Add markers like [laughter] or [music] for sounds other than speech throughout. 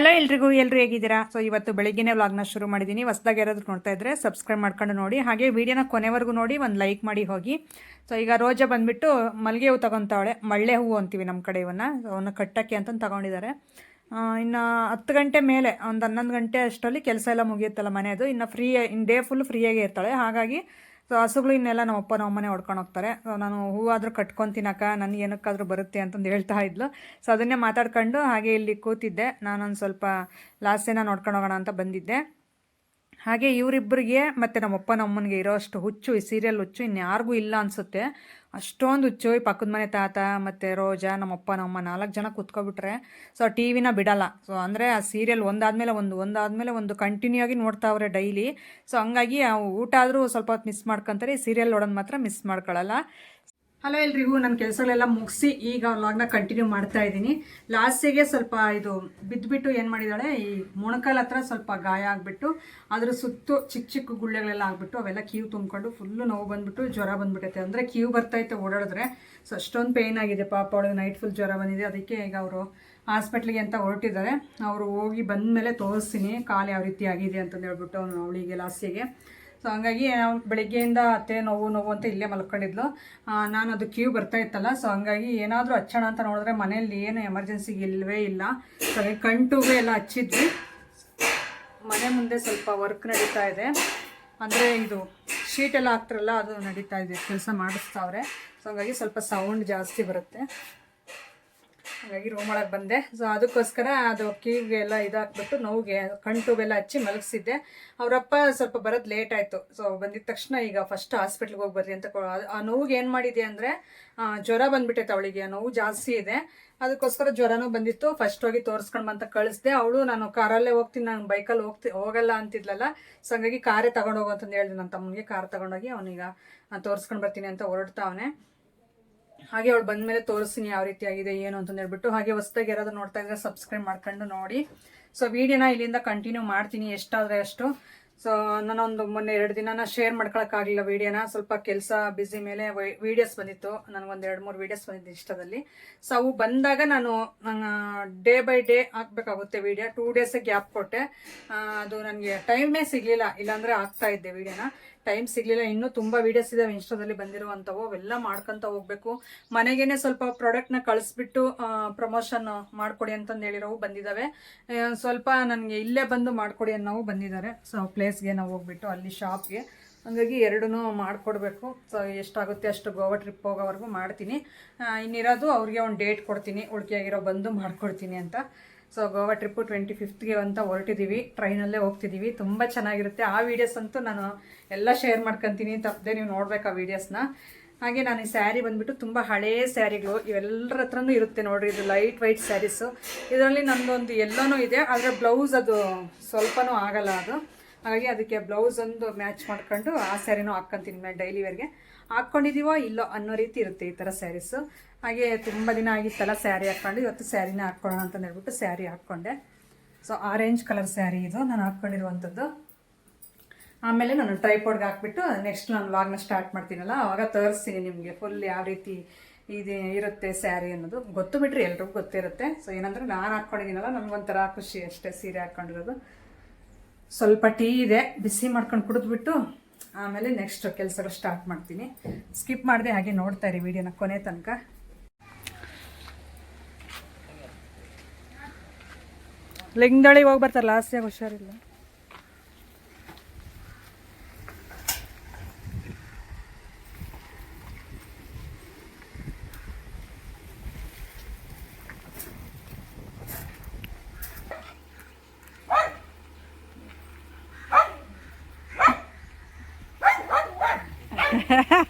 Hello ಎಲ್ರಿಗೂ ಎಲ್ಲರೂ ಹೇಗಿದ್ದೀರಾ? ಸೊ ಇವತ್ತು ಬೆಳಿಗ್ಗೆನೇ ವ್ಲಾಗ್ನ ಶುರು ಮಾಡಿದ್ದೀನಿ. ಹೊಸ್ದಾಗಿ ಯಾರಾದರೂ ನೋಡ್ತಾ ಇದ್ದರೆ ಸಬ್ಸ್ಕ್ರೈಬ್ ಮಾಡ್ಕೊಂಡು ನೋಡಿ. ಹಾಗೆ ವಿಡಿಯೋನ ಕೊನೆವರೆಗೂ ನೋಡಿ, ಒಂದು ಲೈಕ್ ಮಾಡಿ ಹೋಗಿ. ಸೊ ಈಗ ರೋಜಾ ಬಂದುಬಿಟ್ಟು ಮಲ್ಲಿಗೆ ಹೂವು ತಗೊತಾವಳೆ. ಮಳ್ಳೆ ಹೂವು ಅಂತೀವಿ ನಮ್ಮ ಕಡೆ ಇವನ್ನ ಅವನ್ನ ಕಟ್ಟಕ್ಕೆ ಅಂತಂದು ತಗೊಂಡಿದ್ದಾರೆ. ಇನ್ನು ಹತ್ತು ಗಂಟೆ ಮೇಲೆ, ಒಂದು ಹನ್ನೊಂದು ಗಂಟೆ ಅಷ್ಟರಲ್ಲಿ ಕೆಲಸ ಎಲ್ಲ ಮುಗಿಯುತ್ತಲ್ಲ ಮನೆಯದು ಇನ್ನು ಫ್ರೀ ಇನ್ನು ಡೇ ಫುಲ್ ಫ್ರೀಯಾಗೇ ಇರ್ತಾಳೆ. ಹಾಗಾಗಿ ಸೊ ಹಸುಗಳು ಇನ್ನೆಲ್ಲ ನಮ್ಮ ಅಪ್ಪ ನಮ್ಮ ಮನೆ ಹೊಡ್ಕೊಂಡು ಹೋಗ್ತಾರೆ. ಸೊ ನಾನು ಹೂವಾದರೂ ಕಟ್ಕೊಂಡು ತಿನ್ನಕ ನನಗೆ ಏನಕ್ಕಾದರೂ ಬರುತ್ತೆ ಅಂತಂದು ಹೇಳ್ತಾ ಇದ್ಲು. ಸೊ ಅದನ್ನೇ ಮಾತಾಡ್ಕೊಂಡು ಹಾಗೆ ಇಲ್ಲಿ ಕೂತಿದ್ದೆ. ನಾನೊಂದು ಸ್ವಲ್ಪ ಲಾಸ್ಯನ ನೋಡ್ಕೊಂಡು ಹೋಗೋಣ ಅಂತ ಬಂದಿದ್ದೆ. ಹಾಗೆ ಇವರಿಬ್ಬರಿಗೆ ಮತ್ತು ನಮ್ಮಪ್ಪ ನಮ್ಮನಿಗೆ ಇರೋಷ್ಟು ಹುಚ್ಚು, ಈ ಸೀರಿಯಲ್ ಹುಚ್ಚು ಇನ್ಯಾರಿಗೂ ಇಲ್ಲ ಅನಿಸುತ್ತೆ. ಅಷ್ಟೊಂದು ಹುಚ್ಚು ಈ ಪಕ್ಕದ ಮನೆ ತಾತ ಮತ್ತು ರೋಜಾ, ನಮ್ಮಪ್ಪ, ನಮ್ಮಮ್ಮ ನಾಲ್ಕು ಜನ ಕೂತ್ಕೊಬಿಟ್ರೆ ಸೊ ಟಿ ವಿನ ಬಿಡಲ್ಲ. ಸೊ ಅಂದರೆ ಆ ಸೀರಿಯಲ್ ಒಂದಾದಮೇಲೆ ಒಂದು ಒಂದಾದಮೇಲೆ ಒಂದು ಕಂಟಿನ್ಯೂ ಆಗಿ ನೋಡ್ತಾವ್ರೆ ಡೈಲಿ ಸೊ ಹಂಗಾಗಿ ಊಟ ಆದರೂ ಸ್ವಲ್ಪ ಹೊತ್ತು ಮಿಸ್ ಮಾಡ್ಕೊಂತಾರೆ, ಈ ಸೀರಿಯಲ್ ನೋಡೋದು ಮಾತ್ರ ಮಿಸ್ ಮಾಡ್ಕೊಳ್ಳಲ್ಲ ಹಲೋ ಎಲ್ರಿಗೂ ನನ್ನ ಕೆಲಸಗಳೆಲ್ಲ ಮುಗಿಸಿ ಈಗ ಲಾಗ್ನ ಕಂಟಿನ್ಯೂ ಮಾಡ್ತಾ ಇದ್ದೀನಿ. ಲಾಸ್ಟಿಗೆ ಸ್ವಲ್ಪ ಇದು ಬಿದ್ದುಬಿಟ್ಟು ಏನು ಮಾಡಿದ್ದಾಳೆ, ಈ ಮೊಣಕಾಲ ಹತ್ರ ಸ್ವಲ್ಪ ಗಾಯ ಆಗಿಬಿಟ್ಟು, ಅದ್ರ ಸುತ್ತು ಚಿಕ್ಕ ಚಿಕ್ಕ ಗುಳ್ಳೆಗಳೆಲ್ಲ ಆಗಿಬಿಟ್ಟು ಅವೆಲ್ಲ ಕ್ಯೂ ತುಂಬಿಕೊಂಡು ಫುಲ್ಲು ನೋವು ಬಂದ್ಬಿಟ್ಟು ಜ್ವರ ಬಂದುಬಿಟ್ಟೈತೆ ಅಂದರೆ ಕ್ಯೂ ಬರ್ತೈತೆ ಓಡಾಡಿದ್ರೆ, ಸೊ ಅಷ್ಟೊಂದು ಪೇಯ್ನ್ ಆಗಿದೆ. ಪಾಪ ಅವಳಿಗೆ ನೈಟ್ ಫುಲ್ ಜ್ವರ ಬಂದಿದೆ. ಅದಕ್ಕೆ ಈಗ ಅವರು ಹಾಸ್ಪಿಟ್ಲಿಗೆ ಅಂತ ಹೊರಟಿದ್ದಾರೆ. ಅವರು ಹೋಗಿ ಬಂದ ಮೇಲೆ ತೋರಿಸ್ತೀನಿ, ಕಾಲು ಯಾವ ರೀತಿ ಆಗಿದೆ ಅಂತಂದು ಹೇಳ್ಬಿಟ್ಟು ಅವ್ನು ಅವಳಿಗೆ ಲಾಸ್ಟಿಗೆ ಸೊ ಹಂಗಾಗಿ ಬೆಳಿಗ್ಗೆಯಿಂದ ಅತ್ತೆ ನೋವು ನೋವು ಅಂತ ಇಲ್ಲೇ ಮಲ್ಕೊಂಡಿದ್ಲು. ನಾನು ಅದು ಕ್ಯೂ ಬರ್ತಾ ಇತ್ತಲ್ಲ ಸೊ ಹಂಗಾಗಿ ಏನಾದರೂ ಹಚ್ಚೋಣ ಅಂತ ನೋಡಿದ್ರೆ ಮನೆಯಲ್ಲಿ ಏನು ಎಮರ್ಜೆನ್ಸಿಗೆ ಇಲ್ಲವೇ ಇಲ್ಲ. ಸೊ ಕಣ್ಟುಗೆ ಎಲ್ಲ ಹಚ್ಚಿದ್ವಿ. ಮನೆ ಮುಂದೆ ಸ್ವಲ್ಪ ವರ್ಕ್ ನಡೀತಾ ಇದೆ. ಅಂದರೆ ಇದು ಶೀಟ್ ಎಲ್ಲ ಹಾಕ್ತಾರಲ್ಲ, ಅದು ನಡೀತಾ ಇದೆ, ಕೆಲಸ ಮಾಡಿಸ್ತಾವ್ರೆ. ಸೊ ಹಂಗಾಗಿ ಸ್ವಲ್ಪ ಸೌಂಡ್ ಜಾಸ್ತಿ ಬರುತ್ತೆ. ಹಾಗಾಗಿ ರೂಮ್ ಒಳಗೆ ಬಂದೆ. ಸೊ ಅದಕ್ಕೋಸ್ಕರ ಅದು ಕಿವಿಗೆ ಎಲ್ಲ ಇದಾಕ್ಬಿಟ್ಟು ನೋವಿಗೆ ಕಣ್ಟುಗೆಲ್ಲ ಹಚ್ಚಿ ಮಲಗಿಸಿದ್ದೆ. ಅವರಪ್ಪ ಸ್ವಲ್ಪ ಬರೋದು ಲೇಟ್ ಆಯಿತು. ಸೊ ಬಂದಿದ ತಕ್ಷಣ ಈಗ ಫಸ್ಟ್ ಹಾಸ್ಪಿಟ್ಲಿಗೆ ಹೋಗಿ ಬರ್ರಿ ಅಂತ ಆ- ನೋವಿಗೆ ಏನು ಮಾಡಿದೆ ಅಂದರೆ ಜ್ವರ ಬಂದ್ಬಿಟ್ಟೈತೆ ಅವಳಿಗೆ. ನೋವು ಜಾಸ್ತಿ ಇದೆ. ಅದಕ್ಕೋಸ್ಕರ ಜ್ವರನೂ ಬಂದಿತ್ತು. ಫಸ್ಟ್ ಹೋಗಿ ತೋರಿಸ್ಕೊಂಡು ಬಂತ ಕಳಿಸ್ದೆ. ಅವಳು ನಾನು ಕಾರಲ್ಲೇ ಹೋಗ್ತೀನಿ. ನಾನು ಬೈಕಲ್ಲಿ ಹೋಗ್ತಿ ಹೋಗಲ್ಲ ಅಂತಿದ್ಲಲ್ಲ. ಸೊ ಹಂಗಾಗಿ ಕಾರೇ ತಗೊಂಡು ಹೋಗು ಅಂತಂದು ಹೇಳಿದೆ. ನನ್ನ ತಮ್ಮನಿಗೆ ಕಾರ್ ತಗೊಂಡೋಗಿ ಅವನೀಗ ತೋರಿಸ್ಕೊಂಡು ಬರ್ತೀನಿ ಅಂತ ಹೊರಡ್ತಾವನೆ ಹಾಗೆ ಅವಳು ಬಂದ್ಮೇಲೆ ತೋರಿಸ್ತೀನಿ ಯಾವ ರೀತಿ ಆಗಿದೆ, ಏನು ಅಂತ ಹೇಳ್ಬಿಟ್ಟು ಹಾಗೆ ಹೊಸ್ದಾಗಿ ಯಾರಾದ್ರೂ ನೋಡ್ತಾ ಇದ್ರೆ ಸಬ್ಸ್ಕ್ರೈಬ್ ಮಾಡ್ಕೊಂಡು ನೋಡಿ. ಸೊ ವಿಡಿಯೋನ ಇಲ್ಲಿಂದ ಕಂಟಿನ್ಯೂ ಮಾಡ್ತೀನಿ ಎಷ್ಟಾದರೆ ಅಷ್ಟು. ಸೊ ನಾನೊಂದು ಮೊನ್ನೆ ಎರಡು ದಿನ ಶೇರ್ ಮಾಡ್ಕೊಳಕ್ಕಾಗಲಿಲ್ಲ ವಿಡಿಯೋನ ಸ್ವಲ್ಪ ಕೆಲಸ ಬ್ಯುಸಿ ಮೇಲೆ ವಿಡಿಯೋಸ್ ಬಂದಿತ್ತು. ನನಗೊಂದು ಎರಡು ಮೂರು ವಿಡಿಯೋಸ್ ಬಂದಿದ್ದು ಇಷ್ಟದಲ್ಲಿ ಸೊ ಅವು ಬಂದಾಗ ನಾನು ಡೇ ಬೈ ಡೇ ಹಾಕ್ಬೇಕಾಗುತ್ತೆ ವಿಡಿಯೋ ಟೂ ಡೇಸ್ ಗ್ಯಾಪ್ ಕೊಟ್ಟೆ. ಅದು ನನಗೆ ಟೈಮೇ ಸಿಗಲಿಲ್ಲ. ಇಲ್ಲಾಂದರೆ ಹಾಕ್ತಾ ಇದ್ದೆ ವಿಡಿಯೋನ ಟೈಮ್ ಸಿಗ್ಲಿಲ್ಲ. ಇನ್ನೂ ತುಂಬ ವೀಡಿಯೋಸ್ ಇದಾವೆ ಇನ್ಸ್ಟಾದಲ್ಲಿ ಬಂದಿರುವಂಥವು. ಅವೆಲ್ಲ ಮಾಡ್ಕೊತ ಹೋಗ್ಬೇಕು. ಮನೆಗೇನೆ ಸ್ವಲ್ಪ ಪ್ರಾಡಕ್ಟ್ನ ಕಳಿಸ್ಬಿಟ್ಟು ಪ್ರಮೋಷನ್ ಮಾಡಿಕೊಡಿ ಅಂತಂದು ಹೇಳಿರೋವು ಬಂದಿದ್ದಾವೆ ಸ್ವಲ್ಪ ನನಗೆ ಇಲ್ಲೇ ಬಂದು ಮಾಡಿಕೊಡಿ ಅನ್ನೋವು ಬಂದಿದ್ದಾರೆ ಸೊ ಪ್ಲೇಸ್ಗೆ ನಾವು ಹೋಗ್ಬಿಟ್ಟು ಅಲ್ಲಿ ಶಾಪ್ಗೆ ಹಂಗಾಗಿ ಎರಡೂ ಮಾಡಿಕೊಡ್ಬೇಕು. ಸೊ ಎಷ್ಟಾಗುತ್ತೆ ಅಷ್ಟು ಗೋವಾ ಟ್ರಿಪ್ ಹೋಗೋವರೆಗೂ ಮಾಡ್ತೀನಿ. ಇನ್ನಿರೋದು ಅವ್ರಿಗೆ ಒಂದು ಡೇಟ್ ಕೊಡ್ತೀನಿ. ಉಳ್ಕೆಯಾಗಿರೋ ಬಂದು ಮಾಡ್ಕೊಡ್ತೀನಿ ಅಂತ. ಸೊ ಗೋವಾ ಟ್ರಿಪ್ಪು ಟ್ವೆಂಟಿ ಫಿಫ್ತ್ಗೆ ಅಂತ ಹೊರಟಿದ್ದೀವಿ ಟ್ರೈನಲ್ಲೇ ಹೋಗ್ತಿದ್ದೀವಿ ತುಂಬ ಚೆನ್ನಾಗಿರುತ್ತೆ. ಆ ವೀಡಿಯೋಸ್ ಅಂತೂ ನಾನು ಎಲ್ಲ ಶೇರ್ ಮಾಡ್ಕೊತೀನಿ. ತಪ್ಪದೆ ನೀವು ನೋಡ್ಬೇಕು ಆ ವೀಡಿಯೋಸ್ನ ಹಾಗೆ ನಾನು ಈ ಸ್ಯಾರಿ ಬಂದ್ಬಿಟ್ಟು ತುಂಬ ಹಳೇ ಸ್ಯಾರಿಗಳು ಇವೆಲ್ಲರ ಹತ್ರನೂ ಇರುತ್ತೆ ನೋಡಿರಿ. ಇದು ಲೈಟ್ ವೈಟ್ ಸ್ಯಾರೀಸು ಇದರಲ್ಲಿ ನಮ್ಮದೊಂದು ಎಲ್ಲನೂ ಇದೆ. ಆದರೆ ಬ್ಲೌಸ್ ಅದು ಸ್ವಲ್ಪನೂ ಆಗಲ್ಲ ಅದು. ಹಾಗಾಗಿ ಅದಕ್ಕೆ ಬ್ಲೌಸ್ ಒಂದು ಮ್ಯಾಚ್ ಮಾಡ್ಕೊಂಡು ಆ ಸ್ಯಾರಿನೂ ಹಾಕ್ಕೊಂತೀನಿ. ಮೇಲೆ ಡೈಲಿ ವೇರ್ಗೆ ಹಾಕ್ಕೊಂಡಿದ್ದೀವೋ ಇಲ್ಲೋ ಅನ್ನೋ ರೀತಿ ಇರುತ್ತೆ ಈ ಥರ ಸ್ಯಾರೀಸು ಹಾಗೆ ತುಂಬ ದಿನ ಆಗಿತ್ತಲ್ಲ ಸ್ಯಾರಿ ಹಾಕ್ಕೊಂಡು ಇವತ್ತು ಸ್ಯಾರಿನ ಹಾಕ್ಕೊಳ್ಳೋಣ ಅಂತ ಹೇಳ್ಬಿಟ್ಟು ಸ್ಯಾರಿ ಹಾಕ್ಕೊಂಡೆ. ಸೊ ಆರೆಂಜ್ ಕಲರ್ ಸ್ಯಾರಿ ಇದು. ನಾನು ಹಾಕ್ಕೊಂಡಿರುವಂಥದ್ದು. ಆಮೇಲೆ ನಾನು ಟ್ರೈಪೋಡ್ಗೆ ಹಾಕ್ಬಿಟ್ಟು ನೆಕ್ಸ್ಟ್ ನಾನು ವ್ಲಾಗ್ನ ಸ್ಟಾರ್ಟ್ ಮಾಡ್ತೀನಲ್ಲ, ಅವಾಗ ತೋರಿಸ್ತೀನಿ ನಿಮಗೆ ಫುಲ್ ಯಾವ ರೀತಿ ಇದು, ಇರುತ್ತೆ ಸ್ಯಾರಿ ಅನ್ನೋದು. ಗೊತ್ತು ಬಿಟ್ರೆ ಎಲ್ರಿಗೂ ಗೊತ್ತಿರುತ್ತೆ. ಸೊ ಏನಂದ್ರೆ ನಾನು ಹಾಕ್ಕೊಂಡಿದ್ದೀನಲ್ಲ ನನಗೊಂಥರ ಖುಷಿ ಅಷ್ಟೇ ಸೀರೆ ಹಾಕ್ಕೊಂಡಿರೋದು. ಸ್ವಲ್ಪ ಟೀ ಇದೆ, ಬಿಸಿ ಮಾಡ್ಕೊಂಡು ಕುಡಿದ್ಬಿಟ್ಟು, ಆಮೇಲೆ ನೆಕ್ಸ್ಟ್ ಕೆಲಸಗಳು ಸ್ಟಾರ್ಟ್ ಮಾಡ್ತೀನಿ. ಸ್ಕಿಪ್ ಮಾಡಿದೆ ಹಾಗೆ ನೋಡ್ತಾ ಇರಿ ವಿಡಿಯೋನ ಕೊನೆ ತನಕ. ಲಿಂಗದಳಿಗೆ ಹೋಗಿ ಬರ್ತಾರೆ ಲಾಸ್ಟಿಯಾಗ ಹುಷಾರಿಲ್ಲ. [laughs]